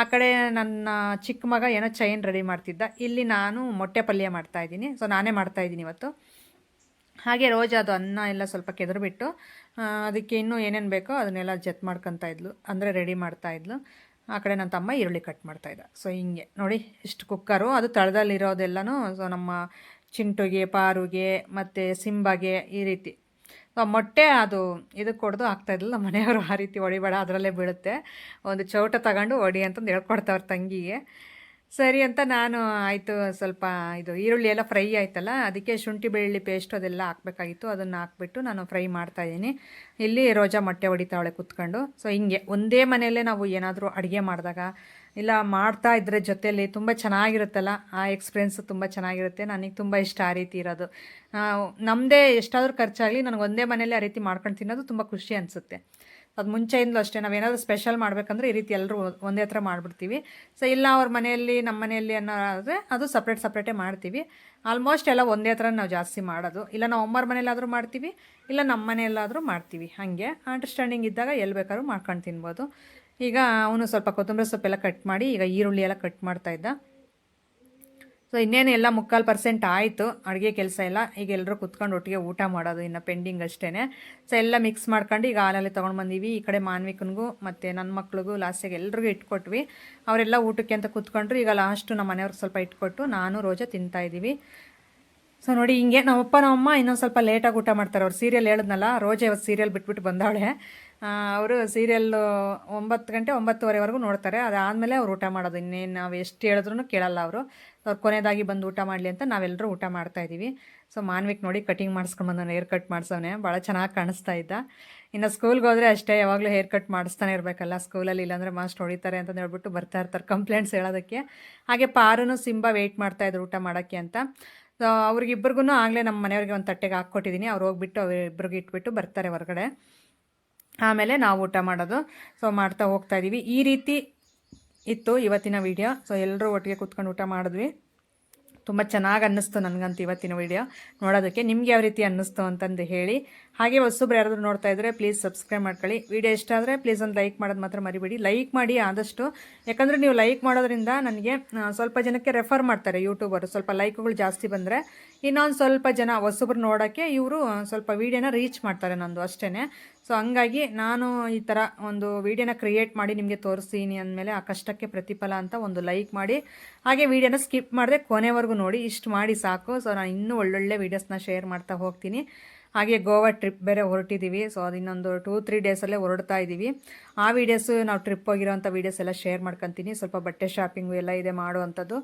ಆ ಕಡೆ ನನ್ನ ಚಿಕ್ಕ ಮಗ ಏನೋ ಚೈನ್ ರೆಡಿ ಮಾಡ್ತಿದ್ದ. ಇಲ್ಲಿ ನಾನು ಮೊಟ್ಟೆ ಪಲ್ಯ ಮಾಡ್ತಾಯಿದ್ದೀನಿ ಸೊ ನಾನೇ ಮಾಡ್ತಾಯಿದ್ದೀನಿ ಇವತ್ತು. ಹಾಗೆ ರೋಜ್ ಅದು ಅನ್ನ ಎಲ್ಲ ಸ್ವಲ್ಪ ಕೆದರ್ಬಿಟ್ಟು ಅದಕ್ಕೆ ಇನ್ನೂ ಏನೇನು ಬೇಕೋ ಅದನ್ನೆಲ್ಲ ಜತ್ ಮಾಡ್ಕೊತಾ ಇದ್ಲು. ಅಂದರೆ ರೆಡಿ ಮಾಡ್ತಾಯಿದ್ಲು ಆ ಕಡೆ ನನ್ನ ತಮ್ಮ ಈರುಳ್ಳಿ ಕಟ್ ಮಾಡ್ತಾಯಿದ್ದ ಸೊ ಹಿಂಗೆ. ನೋಡಿ, ಇಷ್ಟು ಕುಕ್ಕರು ಅದು ತಳದಲ್ಲಿರೋದೆಲ್ಲನೂ ಸೊ ನಮ್ಮ ಚಿಂಟುಗೆ, ಪಾರುಗೆ, ಮತ್ತು ಸಿಂಬಗೆ ಈ ರೀತಿ. ಸೊ ಮೊಟ್ಟೆ ಅದು ಇದಕ್ಕೆ ಹೊಡೆದು ಆಗ್ತಾಯಿದ್ದಿಲ್ಲ ಮನೆಯವರು ಆ ರೀತಿ ಹೊಡಿಬೇಡ ಅದರಲ್ಲೇ ಬೀಳುತ್ತೆ. ಒಂದು ಚೌಟ ತಗೊಂಡು ಹೊಡಿ ಅಂತಂದು ಹೇಳ್ಕೊಡ್ತಾವ್ರ ತಂಗಿಗೆ. ಸರಿ ಅಂತ ನಾನು ಆಯಿತು ಸ್ವಲ್ಪ ಇದು ಈರುಳ್ಳಿ ಎಲ್ಲ ಫ್ರೈ ಆಯ್ತಲ್ಲ, ಅದಕ್ಕೆ ಶುಂಠಿ ಬೆಳ್ಳುಳ್ಳಿ ಪೇಸ್ಟ್ ಅದೆಲ್ಲ ಹಾಕಬೇಕಾಗಿತ್ತು. ಅದನ್ನು ಹಾಕ್ಬಿಟ್ಟು ನಾನು ಫ್ರೈ ಮಾಡ್ತಾಯಿದ್ದೀನಿ ಇಲ್ಲಿ ರೋಜಾ ಮೊಟ್ಟೆ ಹೊಡಿತಾವಳೆ ಕುತ್ಕೊಂಡು. ಸೊ ಹಿಂಗೆ ಒಂದೇ ಮನೆಯಲ್ಲೇ ನಾವು ಏನಾದರೂ ಅಡುಗೆ ಮಾಡಿದಾಗ, ಇಲ್ಲ ಮಾಡ್ತಾ ಇದ್ರೆ ಜೊತೆಯಲ್ಲಿ ತುಂಬ ಚೆನ್ನಾಗಿರುತ್ತಲ್ಲ, ಆ ಎಕ್ಸ್ಪೀರಿಯೆನ್ಸ್ ತುಂಬ ಚೆನ್ನಾಗಿರುತ್ತೆ. ನನಗೆ ತುಂಬ ಇಷ್ಟ ಆ ರೀತಿ ಇರೋದು. ನಮ್ಮದೇ ಎಷ್ಟಾದರೂ ಖರ್ಚಾಗಲಿ, ನನಗೆ ಒಂದೇ ಮನೆಯಲ್ಲೇ ಆ ರೀತಿ ಮಾಡ್ಕೊಂಡು ತಿನ್ನೋದು ತುಂಬ ಖುಷಿ ಅನಿಸುತ್ತೆ. ಅದು ಮುಂಚೆಯಿಂದಲೂ ಅಷ್ಟೇ. ನಾವೇನಾದರೂ ಸ್ಪೆಷಲ್ ಮಾಡಬೇಕಂದ್ರೆ ಈ ರೀತಿ ಎಲ್ಲರೂ ಒಂದೇ ಹತ್ರ ಮಾಡಿಬಿಡ್ತೀವಿ. ಸೊ ಇಲ್ಲ ಅವ್ರ ಮನೆಯಲ್ಲಿ ನಮ್ಮ ಮನೆಯಲ್ಲಿ ಅನ್ನೋದಾದರೆ ಅದು ಸಪ್ರೇಟ್ ಸಪ್ರೇಟೇ ಮಾಡ್ತೀವಿ. ಆಲ್ಮೋಸ್ಟ್ ಎಲ್ಲ ಒಂದೇ ಹತ್ರ ನಾವು ಜಾಸ್ತಿ ಮಾಡೋದು. ಇಲ್ಲ ನಾವು ಅಮ್ಮರ ಮನೆಯಲ್ಲಾದರೂ ಮಾಡ್ತೀವಿ, ಇಲ್ಲ ನಮ್ಮ ಮನೆಯಲ್ಲಾದರೂ ಮಾಡ್ತೀವಿ. ಹಾಗೆ ಅಂಡರ್ಸ್ಟ್ಯಾಂಡಿಂಗ್ ಇದ್ದಾಗ ಎಲ್ಲಿ ಬೇಕಾದ್ರೂ ಮಾಡ್ಕೊಂಡು ತಿನ್ಬೋದು. ಈಗ ಅವನು ಸ್ವಲ್ಪ ಕೊತ್ತಂಬರಿ ಸೊಪ್ಪೆಲ್ಲ ಕಟ್ ಮಾಡಿ ಈಗ ಈರುಳ್ಳಿ ಎಲ್ಲ ಕಟ್ ಮಾಡ್ತಾ ಇದ್ದ. ಸೊ ಇನ್ನೇನು ಎಲ್ಲ ಮುಕ್ಕಾಲು ಪರ್ಸೆಂಟ್ ಆಯಿತು, ಅಡುಗೆ ಕೆಲಸ ಎಲ್ಲ. ಈಗ ಎಲ್ಲರೂ ಕುತ್ಕೊಂಡು ಒಟ್ಟಿಗೆ ಊಟ ಮಾಡೋದು ಇನ್ನು ಪೆಂಡಿಂಗ್ ಅಷ್ಟೇ ಸೊ ಎಲ್ಲ ಮಿಕ್ಸ್ ಮಾಡ್ಕೊಂಡು ಈಗ ಹಾಲಲ್ಲಿ ತೊಗೊಂಡು ಬಂದೀವಿ. ಈ ಕಡೆ ಮಾನ್ವಿಕನಿಗೂ ಮತ್ತು ನನ್ನ ಮಕ್ಳಿಗೂ ಲಾಸ್ಟಿಗೆ ಎಲ್ರಿಗೂ ಇಟ್ಕೊಟ್ವಿ. ಅವರೆಲ್ಲ ಊಟಕ್ಕೆ ಅಂತ ಕೂತ್ಕೊಂಡ್ರು. ಈಗ ಲಾಸ್ಟು ನಮ್ಮ ಮನೆಯವ್ರಿಗೆ ಸ್ವಲ್ಪ ಇಟ್ಕೊಟ್ಟು ನಾನು ರೋಜಾ ತಿಂತಾಯಿದ್ದೀವಿ ಸೊ ನೋಡಿ ಹಿಂಗೆ ನಮ್ಮಪ್ಪ ನಮ್ಮಮ್ಮ ಇನ್ನೊಂದು ಸ್ವಲ್ಪ ಲೇಟಾಗಿ ಊಟ ಮಾಡ್ತಾರೆ. ಅವ್ರು ಸೀರಿಯಲ್ ಹೇಳಿದ್ನಲ್ಲ, ರೋಜೆ ಇವತ್ತು ಸೀರಿಯಲ್ ಬಿಟ್ಬಿಟ್ಟು ಬಂದವಳೆ. ಅವರು ಸೀರಿಯಲ್ಲು ಒಂಬತ್ತು ಗಂಟೆ ಒಂಬತ್ತುವರೆವರೆಗೂ ನೋಡ್ತಾರೆ. ಅದಾದಮೇಲೆ ಅವ್ರು ಊಟ ಮಾಡೋದು. ಇನ್ನೇನು ನಾವು ಎಷ್ಟು ಹೇಳಿದ್ರು ಕೇಳಲ್ಲ ಅವರು. ಅವ್ರು ಕೊನೆಯದಾಗಿ ಬಂದು ಊಟ ಮಾಡಲಿ ಅಂತ ನಾವೆಲ್ಲರೂ ಊಟ ಮಾಡ್ತಾ ಇದ್ದೀವಿ. ಸೊ ಮಾನ್ವಿಕ್ ನೋಡಿ ಕಟಿಂಗ್ ಮಾಡಿಸ್ಕೊಂಡು ಹೇರ್ ಕಟ್ ಮಾಡಿಸೋನೆ ಭಾಳ ಚೆನ್ನಾಗಿ ಕಾಣಿಸ್ತಾ ಇದ್ದ. ಇನ್ನು ಸ್ಕೂಲ್ಗೆ ಹೋದರೆ ಅಷ್ಟೇ, ಯಾವಾಗಲೂ ಹೇರ್ ಕಟ್ ಮಾಡಿಸ್ತಾನೆ ಇರಬೇಕಲ್ಲ. ಸ್ಕೂಲಲ್ಲಿ ಇಲ್ಲಾಂದರೆ ಮಾಸ್ಟ್ ಹೊಡಿತಾರೆ ಅಂತ ಹೇಳ್ಬಿಟ್ಟು ಬರ್ತಾ ಇರ್ತಾರೆ ಕಂಪ್ಲೇಂಟ್ಸ್ ಹೇಳೋದಕ್ಕೆ. ಹಾಗೆ ಪಾರನು ಸಿಂಬ ವೆಯ್ಟ್ ಮಾಡ್ತಾಯಿದ್ರು ಊಟ ಮಾಡೋಕ್ಕೆ ಅಂತ. ಸೊ ಅವ್ರಿಗಿಬ್ರಿಗೂ ಆಗಲೇ ನಮ್ಮ ಮನೆಯವ್ರಿಗೆ ಒಂದು ತಟ್ಟೆಗೆ ಹಾಕ್ಕೊಟ್ಟಿದ್ದೀನಿ ಅವ್ರು ಹೋಗ್ಬಿಟ್ಟು ಅವ್ರಿಬ್ರಿಗೆ ಇಟ್ಬಿಟ್ಟು ಬರ್ತಾರೆ ಹೊರಗಡೆ. ಆಮೇಲೆ ನಾವು ಊಟ ಮಾಡೋದು. ಸೊ ಮಾಡ್ತಾ ಹೋಗ್ತಾ ಇದ್ದೀವಿ ಈ ರೀತಿ ಇತ್ತು ಇವತ್ತಿನ ವಿಡಿಯೋ ಸೊ ಎಲ್ಲರೂ ಒಟ್ಟಿಗೆ ಕೂತ್ಕೊಂಡು ಊಟ ಮಾಡಿದ್ವಿ. ತುಂಬ ಚೆನ್ನಾಗಿ ಅನ್ನಿಸ್ತು ನನಗಂತೂ ಇವತ್ತಿನ ವಿಡಿಯೋ ನೋಡೋದಕ್ಕೆ ನಿಮ್ಗೆ ಯಾವ ರೀತಿ ಅನ್ನಿಸ್ತು ಅಂತಂದು ಹೇಳಿ. ಹಾಗೆ ಹೊಸೊಬ್ರು ಯಾರಾದರೂ ನೋಡ್ತಾ ಇದ್ರೆ ಪ್ಲೀಸ್ ಸಬ್ಸ್ಕ್ರೈಬ್ ಮಾಡ್ಕೊಳ್ಳಿ. ವಿಡಿಯೋ ಇಷ್ಟ ಆದರೆ ಪ್ಲೀಸ್ ಒಂದು ಲೈಕ್ ಮಾಡೋದು ಮಾತ್ರ ಮರಿಬೇಡಿ. ಲೈಕ್ ಮಾಡಿ ಆದಷ್ಟು, ಯಾಕಂದರೆ ನೀವು ಲೈಕ್ ಮಾಡೋದ್ರಿಂದ ನನಗೆ ಸ್ವಲ್ಪ ಜನಕ್ಕೆ ರೆಫರ್ ಮಾಡ್ತಾರೆ ಯೂಟ್ಯೂಬರು ಸ್ವಲ್ಪ ಲೈಕ್ಗಳು ಜಾಸ್ತಿ ಬಂದರೆ, ಇನ್ನೊಂದು ಸ್ವಲ್ಪ ಜನ ಹೊಸೊಬ್ರು ನೋಡೋಕ್ಕೆ ಇವರು ಸ್ವಲ್ಪ ವೀಡಿಯೋನ ರೀಚ್ ಮಾಡ್ತಾರೆ ನಂದು ಅಷ್ಟೇ ಸೊ ಹಂಗಾಗಿ ನಾನು ಈ ಥರ ಒಂದು ವೀಡಿಯೋನ ಕ್ರಿಯೇಟ್ ಮಾಡಿ ನಿಮಗೆ ತೋರಿಸ್ತೀನಿ ಅಂದಮೇಲೆ ಆ ಕಷ್ಟಕ್ಕೆ ಪ್ರತಿಫಲ ಅಂತ ಒಂದು ಲೈಕ್ ಮಾಡಿ, ಹಾಗೆ ವೀಡಿಯೋನ ಸ್ಕಿಪ್ ಮಾಡಿದೆ ಕೊನೆವರೆಗೂ ನೋಡಿ. ಇಷ್ಟು ಮಾಡಿ ಸಾಕು. ಸೊ ನಾನು ಇನ್ನೂ ಒಳ್ಳೊಳ್ಳೆ ವೀಡಿಯೋಸ್ನ ಶೇರ್ ಮಾಡ್ತಾ ಹೋಗ್ತೀನಿ. ಹಾಗೆ ಗೋವಾ ಟ್ರಿಪ್ ಬೇರೆ ಹೊರಟಿದ್ದೀವಿ ಸೊ ಅದು ಇನ್ನೊಂದು ಟೂ ತ್ರೀ ಡೇಸಲ್ಲೇ ಹೊರಡ್ತಾ ಇದ್ದೀವಿ ಆ ವೀಡಿಯೋಸು ನಾವು ಟ್ರಿಪ್ ಹೋಗಿರೋಂಥ ವೀಡಿಯೋಸ್ ಎಲ್ಲ ಶೇರ್ ಮಾಡ್ಕೊತೀನಿ. ಸ್ವಲ್ಪ ಬಟ್ಟೆ ಶಾಪಿಂಗು ಎಲ್ಲ ಇದೆ ಮಾಡುವಂಥದ್ದು.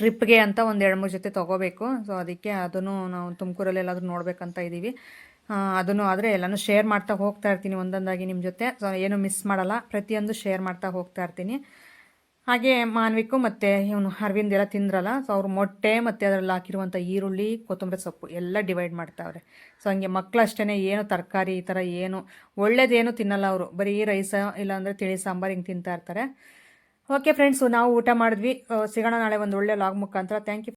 ಟ್ರಿಪ್ಗೆ ಅಂತ ಒಂದು ಎರಡು, ಮೂರು ಜೊತೆ ತೊಗೋಬೇಕು. ಸೊ ಅದಕ್ಕೆ ಅದನ್ನು ನಾವು ತುಮಕೂರಲ್ಲಿ ಎಲ್ಲಾದರೂ ನೋಡಬೇಕಂತ ಇದ್ದೀವಿ ಅದನ್ನು ಆದರೆ ಎಲ್ಲನೂ ಶೇರ್ ಮಾಡ್ತಾ ಹೋಗ್ತಾ ಇರ್ತೀನಿ ಒಂದೊಂದಾಗಿ ನಿಮ್ಮ ಜೊತೆ. ಸೊ ಏನು ಮಿಸ್ ಮಾಡಲ್ಲ. ಪ್ರತಿಯೊಂದು ಶೇರ್ ಮಾಡ್ತಾ ಹೋಗ್ತಾ ಇರ್ತೀನಿ. ಹಾಗೆ ಮಾನ್ವಿಕು ಮತ್ತು ಇವನು ಅರವಿಂದ್ ಎಲ್ಲ ತಿಂದ್ರಲ್ಲ ಸೊ ಅವ್ರು ಮೊಟ್ಟೆ ಮತ್ತು ಅದರಲ್ಲಿ ಹಾಕಿರುವಂಥ ಈರುಳ್ಳಿ, ಕೊತ್ತಂಬರಿ ಸೊಪ್ಪು ಎಲ್ಲ ಡಿವೈಡ್ ಮಾಡ್ತಾವ್ರೆ. ಸೊ ಹಂಗೆ ಮಕ್ಕಳು ಅಷ್ಟೇ ಏನು ತರಕಾರಿ ಈ ಥರ ಏನು, ಒಳ್ಳೇದೇನು ತಿನ್ನಲ್ಲ ಅವರು. ಬರೀ ರೈಸ ಇಲ್ಲಾಂದರೆ ತಿಳಿ ಸಾಂಬಾರು ಹಿಂಗೆ ತಿಂತಾ ಇರ್ತಾರೆ. ಓಕೆ ಫ್ರೆಂಡ್ಸು ನಾವು ಊಟ ಮಾಡಿದ್ವಿ. ಸಿಗೋಣ ನಾಳೆ ಒಂದು ಒಳ್ಳೆ ಲಾಗ್ ಮುಖಾಂತರ. Thank you